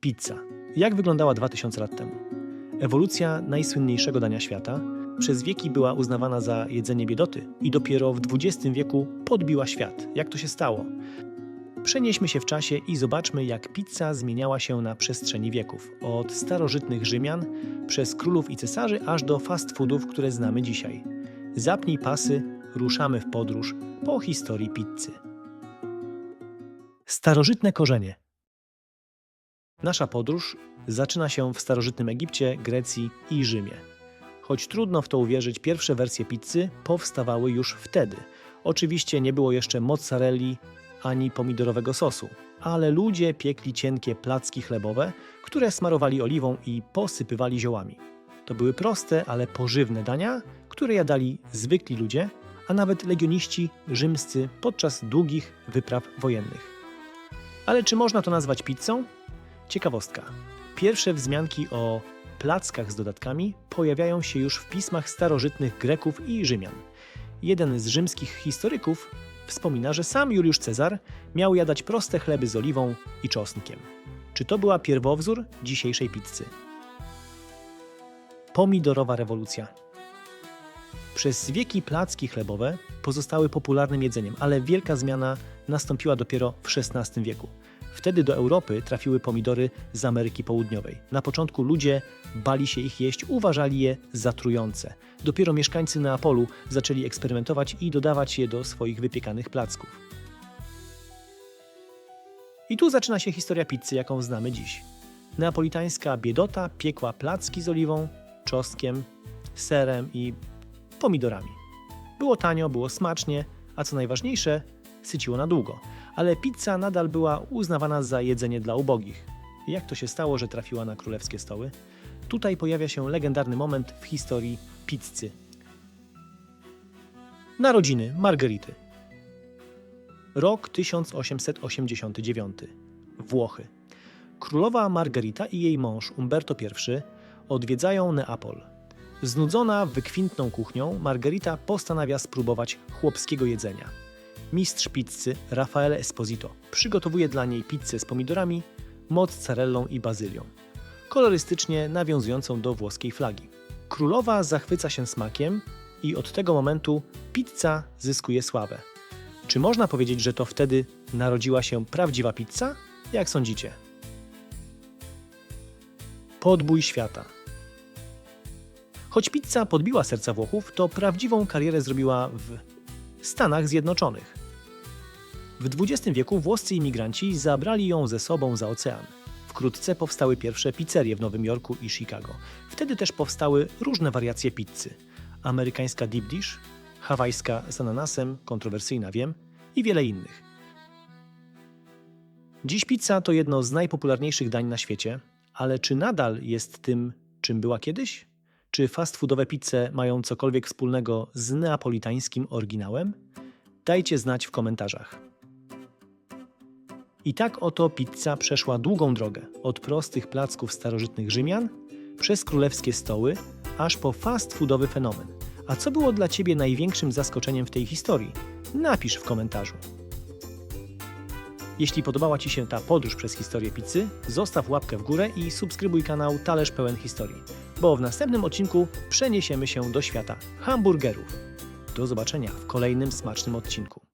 Pizza. Jak wyglądała 2000 lat temu? Ewolucja najsłynniejszego dania świata przez wieki była uznawana za jedzenie biedoty i dopiero w XX wieku podbiła świat. Jak to się stało? Przenieśmy się w czasie i zobaczmy, jak pizza zmieniała się na przestrzeni wieków. Od starożytnych Rzymian, przez królów i cesarzy, aż do fast foodów, które znamy dzisiaj. Zapnij pasy, ruszamy w podróż po historii pizzy. Starożytne korzenie. Nasza podróż zaczyna się w starożytnym Egipcie, Grecji i Rzymie. Choć trudno w to uwierzyć, pierwsze wersje pizzy powstawały już wtedy. Oczywiście nie było jeszcze mozzarelli ani pomidorowego sosu, ale ludzie piekli cienkie placki chlebowe, które smarowali oliwą i posypywali ziołami. To były proste, ale pożywne dania, które jadali zwykli ludzie, a nawet legioniści rzymscy podczas długich wypraw wojennych. Ale czy można to nazwać pizzą? Ciekawostka. Pierwsze wzmianki o plackach z dodatkami pojawiają się już w pismach starożytnych Greków i Rzymian. Jeden z rzymskich historyków wspomina, że sam Juliusz Cezar miał jadać proste chleby z oliwą i czosnkiem. Czy to była pierwowzór dzisiejszej pizzy? Pomidorowa rewolucja. Przez wieki placki chlebowe pozostały popularnym jedzeniem, ale wielka zmiana nastąpiła dopiero w XVI wieku. Wtedy do Europy trafiły pomidory z Ameryki Południowej. Na początku ludzie bali się ich jeść, uważali je za trujące. Dopiero mieszkańcy Neapolu zaczęli eksperymentować i dodawać je do swoich wypiekanych placków. I tu zaczyna się historia pizzy, jaką znamy dziś. Neapolitańska biedota piekła placki z oliwą, czosnkiem, serem i pomidorami. Było tanio, było smacznie, a co najważniejsze, syciło na długo. Ale pizza nadal była uznawana za jedzenie dla ubogich. Jak to się stało, że trafiła na królewskie stoły? Tutaj pojawia się legendarny moment w historii pizzy. Narodziny Margerity. Rok 1889. Włochy. Królowa Margarita i jej mąż Umberto I odwiedzają Neapol. Znudzona wykwintną kuchnią, Margarita postanawia spróbować chłopskiego jedzenia. Mistrz pizzy Raffaele Esposito przygotowuje dla niej pizzę z pomidorami, mozzarellą i bazylią, kolorystycznie nawiązującą do włoskiej flagi. Królowa zachwyca się smakiem i od tego momentu pizza zyskuje sławę. Czy można powiedzieć, że to wtedy narodziła się prawdziwa pizza? Jak sądzicie? Podbój świata. Choć pizza podbiła serca Włochów, to prawdziwą karierę zrobiła w Stanach Zjednoczonych. W XX wieku włoscy imigranci zabrali ją ze sobą za ocean. Wkrótce powstały pierwsze pizzerie w Nowym Jorku i Chicago. Wtedy też powstały różne wariacje pizzy. Amerykańska deep dish, hawajska z ananasem, kontrowersyjna wiem, i wiele innych. Dziś pizza to jedno z najpopularniejszych dań na świecie, ale czy nadal jest tym, czym była kiedyś? Czy fast foodowe pizze mają cokolwiek wspólnego z neapolitańskim oryginałem? Dajcie znać w komentarzach. I tak oto pizza przeszła długą drogę od prostych placków starożytnych Rzymian przez królewskie stoły, aż po fast foodowy fenomen. A co było dla Ciebie największym zaskoczeniem w tej historii? Napisz w komentarzu. Jeśli podobała Ci się ta podróż przez historię pizzy, zostaw łapkę w górę i subskrybuj kanał Talerz Pełen Historii, bo w następnym odcinku przeniesiemy się do świata hamburgerów. Do zobaczenia w kolejnym smacznym odcinku.